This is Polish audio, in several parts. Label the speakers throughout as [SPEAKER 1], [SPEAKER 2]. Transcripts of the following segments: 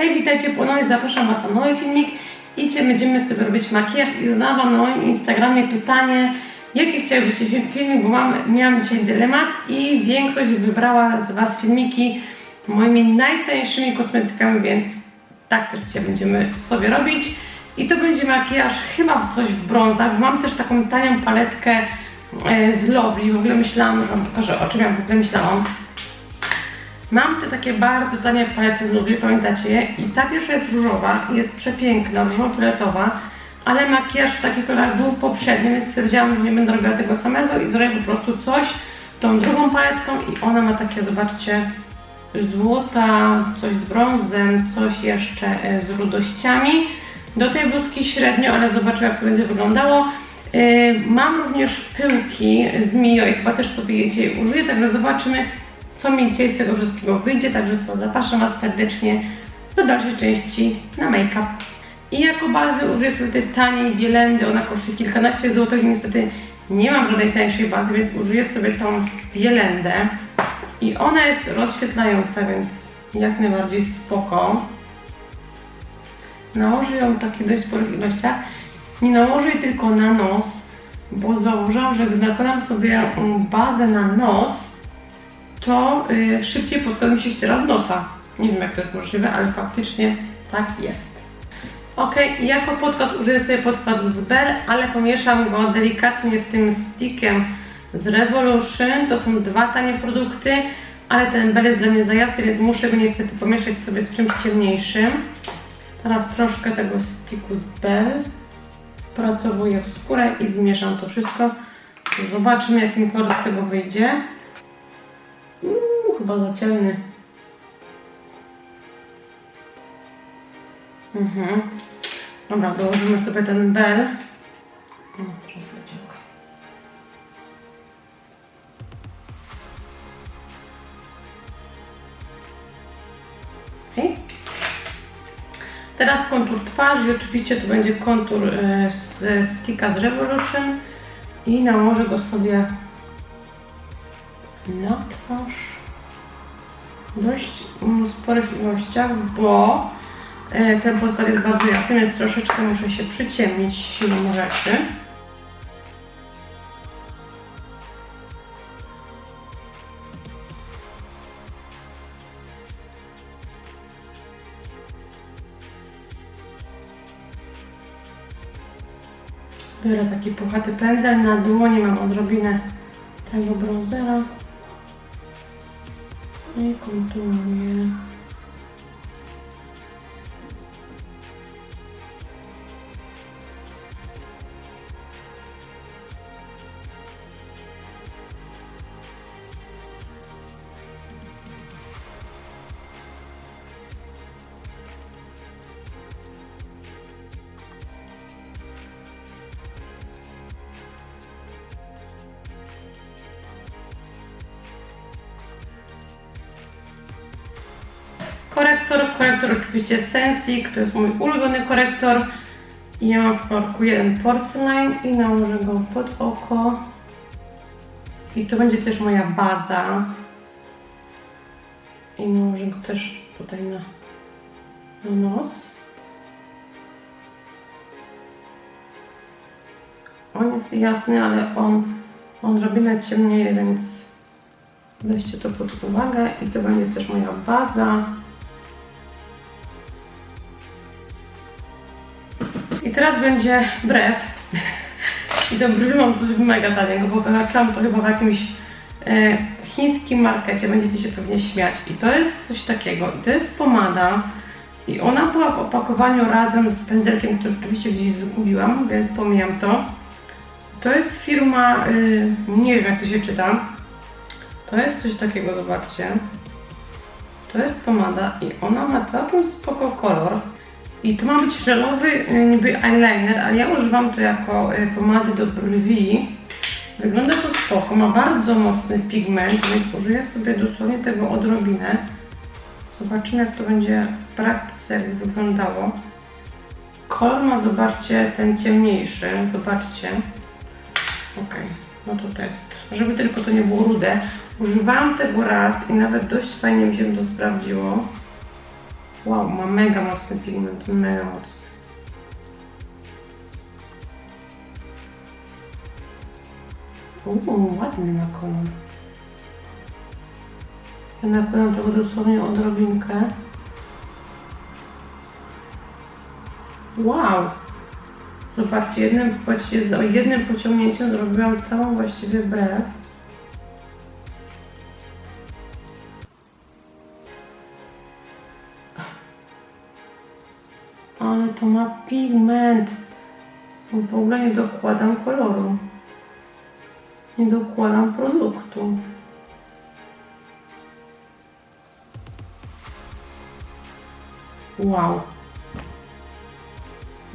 [SPEAKER 1] Hej, witajcie ponownie, zapraszam Was na nowy filmik dzisiaj będziemy sobie robić makijaż i zadałam Wam na moim Instagramie pytanie, jaki chciałbyście fi- filmik, bo mam, miałam dzisiaj dylemat i większość wybrała z Was filmiki moimi najtańszymi kosmetykami, więc tak też dzisiaj będziemy sobie robić. I to będzie makijaż chyba w coś w brązach, mam też taką tanią paletkę e, z Lovely, w ogóle myślałam, że Wam pokażę o czym ja w ogóle myślałam. Mam te takie bardzo tanie palety z Lovely, pamiętacie je? I ta pierwsza jest różowa, jest przepiękna, różowo-fioletowa, ale makijaż w takich kolorach był poprzedni, więc stwierdziłam, że nie będę robiła tego samego i zrobię po prostu coś tą drugą paletką i ona ma takie, zobaczcie, złota, coś z brązem, coś jeszcze e, z rudościami. Do tej bluzki średnio, ale zobaczę jak to będzie wyglądało. Yy, Mam również pyłki z Mio i chyba też sobie je dzisiaj użyję, także zobaczymy co mi dzisiaj z tego wszystkiego wyjdzie. Także co, zapraszam Was serdecznie do dalszej części na make-up. I jako bazy użyję sobie tej taniej bielendy, ona kosztuje kilkanaście złotych, niestety nie mam żadnej tańszej bazy, więc użyję sobie tą bielendę. I ona jest rozświetlająca, więc jak najbardziej spoko. Nałożę ją w takich dość sporych ilościach. Nie nałożę jej tylko na nos, bo zauważyłam, że gdy nakładam sobie mm, bazę na nos, to y, szybciej podkłada mi się ściera z nosa. Nie wiem jak to jest możliwe, ale faktycznie tak jest. Ok, jako podkład użyję sobie podkładu z Bell, ale pomieszam go delikatnie z tym stickiem z Revolution. To są dwa tanie produkty, ale ten Bell jest dla mnie za jasny, więc muszę go niestety pomieszać sobie z czymś ciemniejszym. Teraz troszkę tego sticku z Bell pracowuję w skórę i zmieszam to wszystko. Zobaczymy, jakim kolor z tego wyjdzie. Uuu, chyba za ciemny. Mhm. Dobra, dołożymy sobie ten bel. Teraz kontur twarzy. Oczywiście to będzie kontur e, z sticka z Revolution. I nałożę go sobie w dość sporych ilościach, bo e, ten podkład jest bardzo jasny, więc troszeczkę muszę się przyciemnić siłą rzeczy. Biorę taki puchaty pędzel, na dłoni mam odrobinę tego bronzera i konturuję. Korektor, korektor oczywiście Sensic, to jest mój ulubiony korektor. I ja mam w kolorku jeden porcelain i nałożę go pod oko. I to będzie też moja baza. I nałożę go też tutaj na, na nos. On jest jasny, ale on, on odrobinę ciemniej, więc weźcie to pod uwagę. I to będzie też moja baza. I teraz będzie brew. I do brwi mam coś mega taniego, bo wyhaczyłam to chyba w jakimś e, chińskim markecie, będziecie się pewnie śmiać. I to jest coś takiego, i to jest pomada. I ona była w opakowaniu razem z pędzelkiem, który oczywiście gdzieś zgubiłam, więc pomijam to. To jest firma, y, nie wiem jak to się czyta. To jest coś takiego, zobaczcie. To jest pomada i ona ma całkiem spoko kolor. I to ma być żelowy y, niby eyeliner, ale ja używam to jako y, pomady do brwi. Wygląda to spoko, ma bardzo mocny pigment, więc użyję sobie dosłownie tego odrobinę. Zobaczymy jak to będzie w praktyce jakby wyglądało. Kolor ma, zobaczcie, ten ciemniejszy, zobaczcie. Ok, no to test. Żeby tylko to nie było rude. Używałam tego raz i nawet dość fajnie mi się to sprawdziło. Wow, ma mega mocny pigment, mega mocny. Uuu, ładny ma kolor. Ja napędzam tego dosłownie odrobinkę. Wow! Zobaczcie, jednym, jednym pociągnięciem zrobiłam całą właściwie brew. Pigment. W ogóle nie dokładam koloru. Nie dokładam produktu. Wow.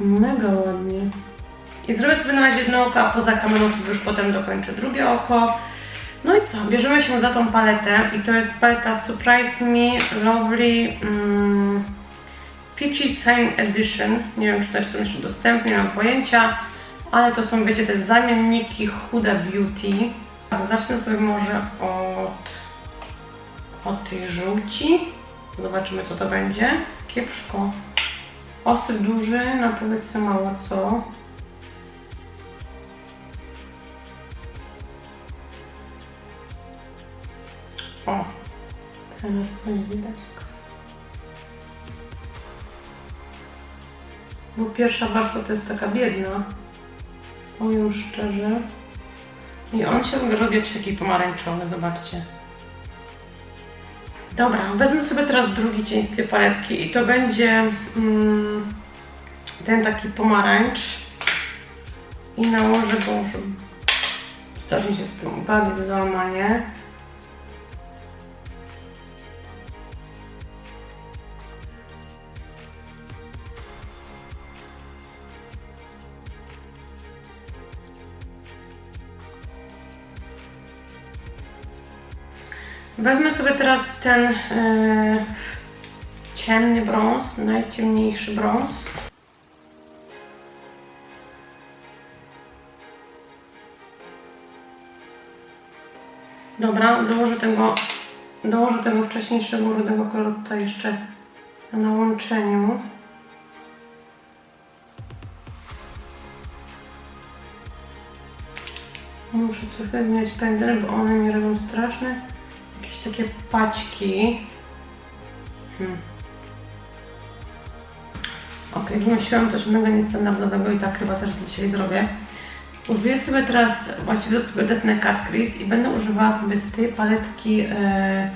[SPEAKER 1] Mega ładnie. I zrobię sobie na razie jedno oko, a poza kamerą sobie już potem dokończę drugie oko. No i co? Bierzemy się za tą paletę i to jest paleta Surprise Me Lovely mm, Peachy Sign Edition. Nie wiem, czy to są jeszcze dostępne, nie mam pojęcia, ale to są, wiecie, te zamienniki Huda Beauty. Zacznę sobie może od, od tej żółci. Zobaczymy, co to będzie. Kiepszko. Osyp duży, na powiedzmy mało co. O, teraz coś widać. Bo pierwsza warstwa to jest taka biedna. Powiem szczerze. I on się robi jakiś taki zobaczcie. Dobra, wezmę sobie teraz drugi cień z tej paletki i to będzie mm, ten taki pomarańcz i nałożę go, żeby strasznie się z tym w załamanie. Wezmę sobie teraz ten e, ciemny brąz, najciemniejszy brąz. Dobra, dołożę tego, dołożę tego wcześniejszego rudego koloru tutaj jeszcze na łączeniu. Muszę trochę zmieniać pędzel, bo one mi robią straszne jakieś takie paćki. Hmm. Ok, wymyśliłam coś mega niestandardowego i tak chyba też dzisiaj zrobię. Użyję sobie teraz, właściwie sobie odetnę Cat i będę używała sobie z tej paletki e,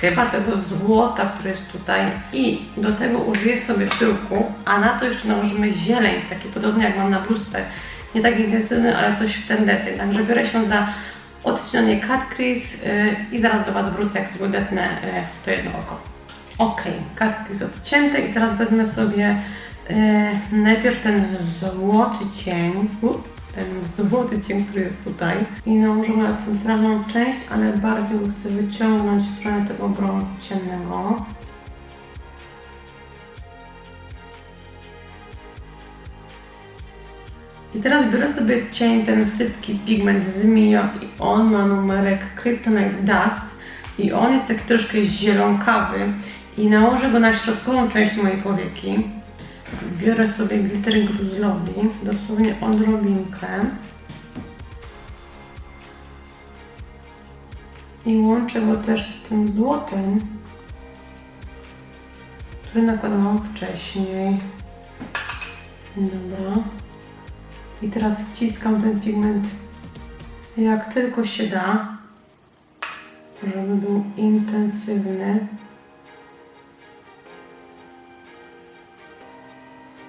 [SPEAKER 1] chyba tego złota, który jest tutaj i do tego użyję sobie pyłku, a na to jeszcze nałożymy zieleń, taki podobny jak mam na bluzce. Nie tak intensywny, ale coś w ten deseń. Także biorę się za odcinanie cut crease y, i zaraz do Was wrócę, jak sobie odetnę y, to jedno oko. Ok, cut crease odcięte i teraz wezmę sobie y, najpierw ten złoty cień, ten złoty cień, który jest tutaj i nałożę na centralną część, ale bardziej chcę wyciągnąć w stronę tego brązu ciemnego. I teraz biorę sobie cień, ten sypki pigment z Mio i on ma numerek Kryptonite Dust i on jest taki troszkę zielonkawy i nałożę go na środkową część mojej powieki. Biorę sobie glitter gruzlowy, dosłownie odrobinkę. I łączę go też z tym złotem, który nakładałam wcześniej. Dobra. I teraz wciskam ten pigment jak tylko się da, żeby był intensywny.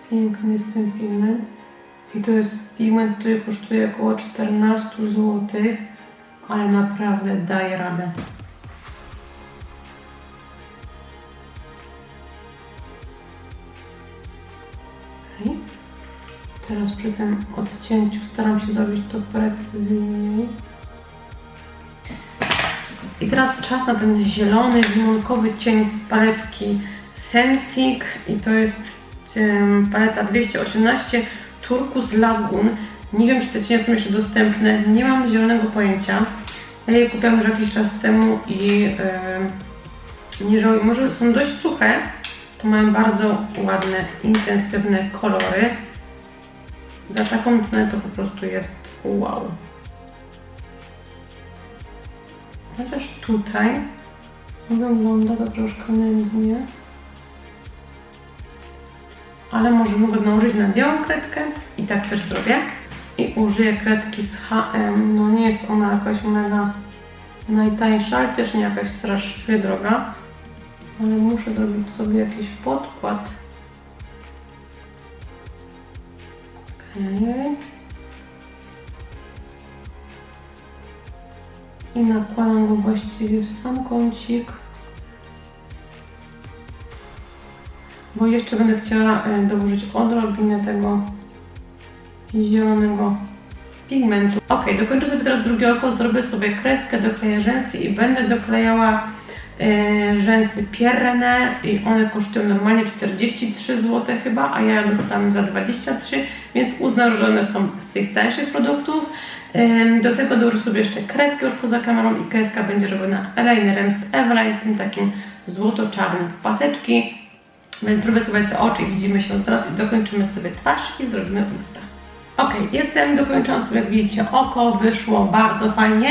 [SPEAKER 1] Piękny jest ten pigment. I to jest pigment, który kosztuje około 14 zł, ale naprawdę daje radę. Teraz przy tym odcięciu staram się zrobić to precyzyjniej. I teraz czas na ten zielony, limonkowy cień z paletki Sensik i to jest paleta 218 Turkus Lagoon. Nie wiem, czy te cienie są jeszcze dostępne, nie mam zielonego pojęcia. Ja je kupiłam już jakiś czas temu i yy, nie żałuję. Może są dość suche, To mają bardzo ładne, intensywne kolory. Za taką cenę to po prostu jest wow. Chociaż tutaj wygląda to troszkę nędznie. Ale możemy go nałożyć na białą kredkę i tak też zrobię. I użyję kredki z HM. No nie jest ona jakaś mega najtańsza, ale też nie jakaś strasznie droga. Ale muszę zrobić sobie jakiś podkład. I nakładam go właściwie w sam kącik. Bo jeszcze będę chciała e, dołożyć odrobinę tego zielonego pigmentu. Ok, dokończę sobie teraz drugie oko, zrobię sobie kreskę, dokleję rzęsy i będę doklejała rzęsy Pierre i one kosztują normalnie 43 zł chyba, a ja dostałam za 23, więc uznam, że one są z tych tańszych produktów. Do tego dołożę sobie jeszcze kreskę już poza kamerą i kreska będzie robiona eyelinerem z Eveline, tym takim złoto-czarnym w paseczki. Więc zrobię sobie te oczy i widzimy się teraz i dokończymy sobie twarz i zrobimy usta. Ok, jestem, dokończyłam sobie, jak widzicie, oko, wyszło bardzo fajnie.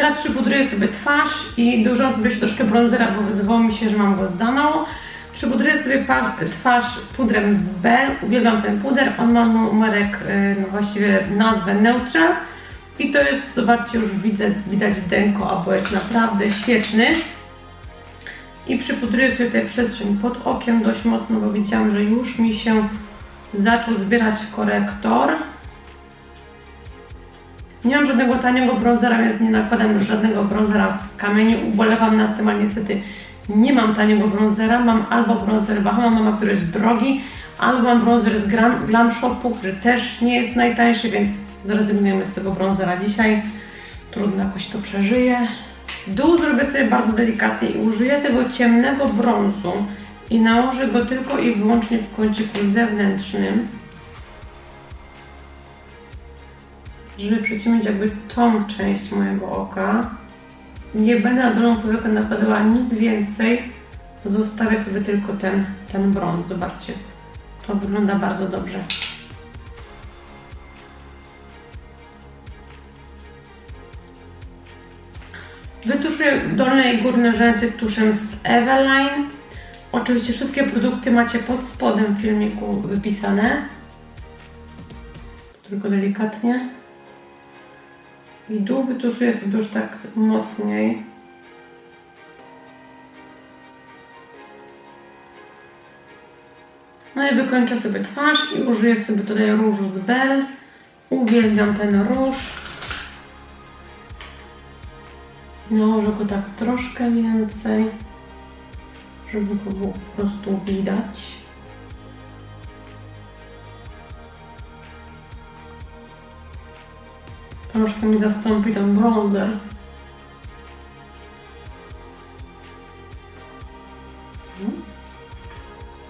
[SPEAKER 1] Teraz przypudruję sobie twarz i dołożyłam sobie jeszcze troszkę bronzera, bo wydawało mi się, że mam go za mało. Przypudruję sobie twarz pudrem z Bell. Uwielbiam ten puder. On ma numerek, y, no właściwie nazwę Neutral. I to jest, zobaczcie, już widzę, widać denko, albo jest naprawdę świetny. I przypudruję sobie tutaj przestrzeń pod okiem dość mocno, bo widziałam, że już mi się zaczął zbierać korektor. Nie mam żadnego taniego bronzera, więc nie nakładam już żadnego bronzera w kamieniu. Ubolewam nad tym, ale niestety nie mam taniego bronzera. Mam albo bronzer Bahama Mama, który jest drogi, albo mam bronzer z Glam, Glam Shopu, który też nie jest najtańszy, więc zrezygnujemy z tego bronzera dzisiaj. Trudno jakoś to przeżyję. Dół zrobię sobie bardzo delikatnie i użyję tego ciemnego brązu i nałożę go tylko i wyłącznie w kąciku zewnętrznym, żeby przyciemnić jakby tą część mojego oka. Nie będę na dolną powiekę nakładała nic więcej, zostawię sobie tylko ten, ten brąz. Zobaczcie, to wygląda bardzo dobrze. Wytuszuję dolne i górne rzęsy tuszem z Eveline. Oczywiście wszystkie produkty macie pod spodem w filmiku wypisane. Tylko delikatnie. I dół wytuszuję sobie już tak mocniej. No i wykończę sobie twarz i użyję sobie tutaj różu z Bell. Uwielbiam ten róż. Nałożę go tak troszkę więcej, żeby go było po prostu widać. Troszkę mi zastąpi ten bronzer.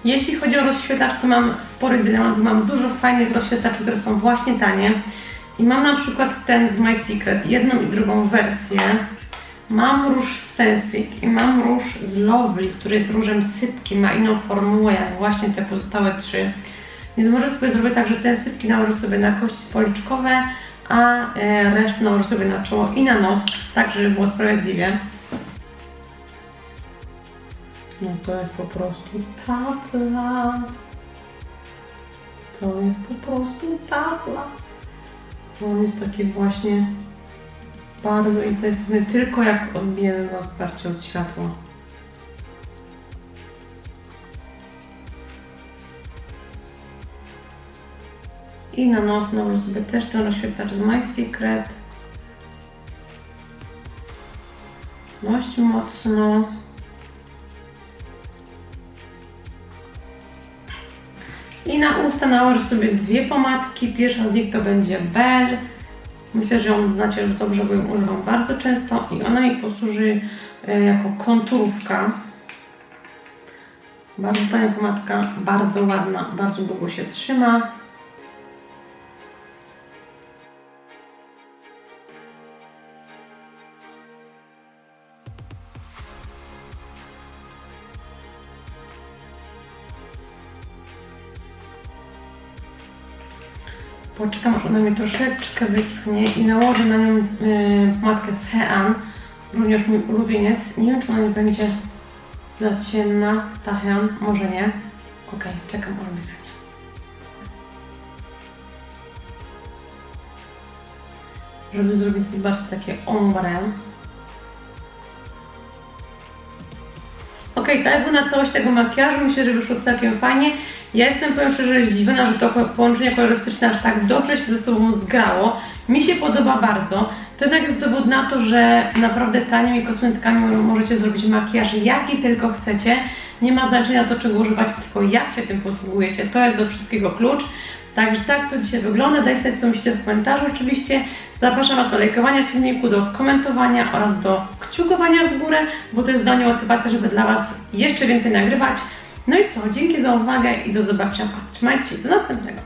[SPEAKER 1] Jeśli chodzi o rozświetlacz, to mam spory dylemat, mam dużo fajnych rozświetlaczy, które są właśnie tanie. I mam na przykład ten z My Secret, jedną i drugą wersję. Mam róż Sensic i mam róż z Lovely, który jest różem sypkim, ma inną formułę jak właśnie te pozostałe trzy. Więc może sobie zrobię tak, że ten sypki nałożę sobie na kości policzkowe, a e, resztę nałożę sobie na czoło i na nos, tak żeby było sprawiedliwie. No to jest po prostu tafla. To jest po prostu tafla. On jest taki właśnie bardzo intensywny, tylko jak odbijemy go, zobaczcie, od światła. I na nos nałożę sobie też ten rozświetlacz z My Secret. Dość mocno. I na usta nałożę sobie dwie pomadki. Pierwsza z nich to będzie Bell. Myślę, że ją znacie już dobrze, bo ją używam bardzo często i ona mi posłuży e, jako konturówka. Bardzo tania pomadka, bardzo ładna, bardzo długo się trzyma. Poczekam aż ona mi troszeczkę wyschnie i nałożę na nią yy, pomadkę z Hean. Również mój ulubieniec. Nie wiem czy ona nie będzie za ciemna, ta Hean. Może nie. Okej, czekam aż wyschnie. Żeby zrobić bardziej takie ombre. Okej, tak na całość tego makijażu myślę, że wyszło całkiem fajnie. Ja jestem, powiem szczerze, zdziwiona, że to połączenie kolorystyczne aż tak dobrze się ze sobą zgrało. Mi się podoba bardzo. To jednak jest dowód na to, że naprawdę tanimi kosmetykami możecie zrobić makijaż jaki tylko chcecie. Nie ma znaczenia to, czego używacie, tylko jak się tym posługujecie. To jest do wszystkiego klucz. Także tak to dzisiaj wygląda. Dajcie sobie co myślicie w komentarzu oczywiście. Zapraszam Was do lajkowania filmiku, do komentowania oraz do kciukowania w górę, bo to jest dla mnie motywacja, żeby dla Was jeszcze więcej nagrywać. No i co, dzięki za uwagę i do zobaczenia. Trzymajcie się, do następnego.